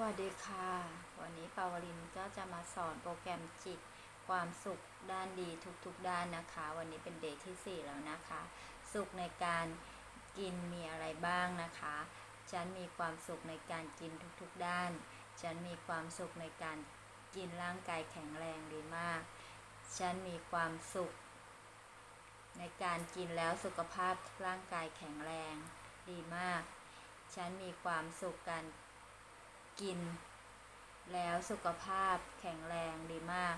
วัสดีค่ะ วันนี้ปาวลินก็จะมาสอนโปรแกรมจิตความสุขด้านดีทุกๆด้านนะคะ วันนี้เป็นเดย์ที่ 4 แล้วนะคะ สุขในการกินมีอะไรบ้างนะคะ ฉันมีความสุขในการกินทุกๆด้าน ฉันมีความสุขในการกินร่างกายแข็งแรงดีมาก ฉันมีความสุข ในการกินแล้วสุขภาพร่างกายแข็งแรงดีมาก ฉันมีความสุขการ กิน แล้วสุขภาพแข็งแรงดีมาก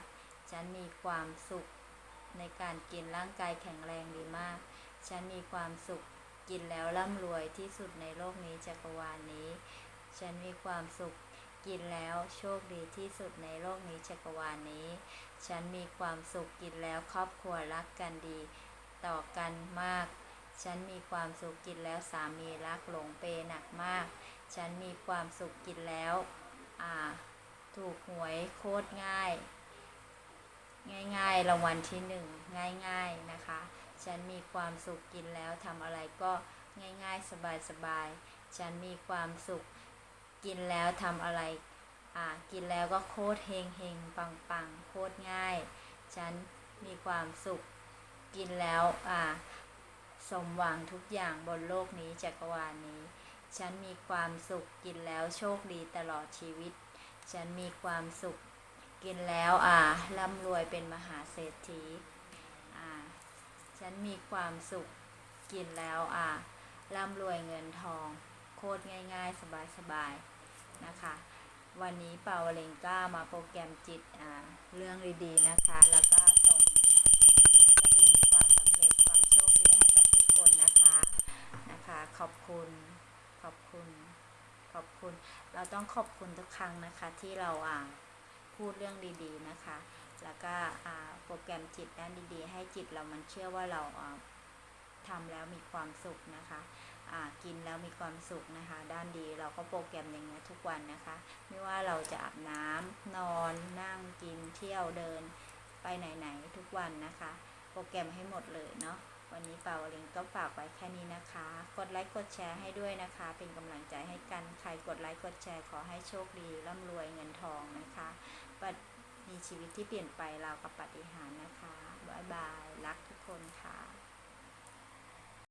ฉันมีความสุขในการกินร่างกายแข็งแรงดีมาก ฉันมีความสุขกินแล้วร่ำรวยที่สุดในโลกนี้จักรวาลนี้ ฉันมีความสุขกินแล้วโชคดีที่สุดในโลกนี้จักรวาลนี้ ฉันมีความสุขกินแล้วครอบครัวรักกันดี ต่อกันมาก ฉันมีความสุขกินแล้วสามีรักหลงเปหนักมาก ฉันมีความสุขกินแล้วอ่าถูกหวยโคตรง่าย ง่ายๆรางวัลที่หนึ่งง่ายๆนะคะ ฉันมีความสุขกินแล้วทำอะไรก็ง่ายๆสบายๆ ฉันมีความสุขกินแล้วทำอะไรอ่ากินแล้วก็โคตรเฮงเฮงปังปังๆโคตรง่าย ฉันมีความสุขกินแล้วอ่าสมหวังทุกอย่างบนโลกนี้จักรวาลนี้ ฉันมีความสุขกินแล้วโชคดีตลอดชีวิต ฉันมีความสุขกินแล้วอ่าร่ำรวยเป็นมหาเศรษฐีอ่าฉันมีความสุขกินแล้วอ่าร่ำรวยเงินทอง โคตรง่าย ๆ สบายๆนะคะ วันนี้เปาเลงก้ามาโปรแกรมจิตอ่าเรื่องดีๆนะคะ แล้วก็ส่งกระดิ่งความสำเร็จความโชคดีให้กับทุกคนนะคะนะคะ ขอบคุณ ขอบคุณ ขอบคุณ เราต้องขอบคุณทุกครั้งนะคะที่เราอ่าพูดเรื่องดีๆนะคะ แล้วก็โปรแกรมจิตด้านดีๆ ให้จิตเรามันเชื่อว่าเราอ่าทำแล้วมีความสุขนะคะกินแล้วมีความสุขนะคะ ด้านดีเราก็โปรแกรมอย่างเงี้ยทุกวันนะคะ ไม่ว่าเราจะอาบน้ำนอนนั่งกินเที่ยวเดินไปไหนๆทุกวันนะคะ โปรแกรมให้หมดเลยเนาะวันนี้เป่าลิงก็ฝากไว้แค่นี้นะ คะกดไลค์กดแชร์ให้ด้วยนะคะ เป็นกำลังใจให้กัน ใครกดไลค์กดแชร์ขอให้โชคดีร่ำรวยเงินทองนะคะปัดมีชีวิตที่เปลี่ยนไปราวกับปฏิหารนะคะบ๊ายบาย รักทุกคนค่ะ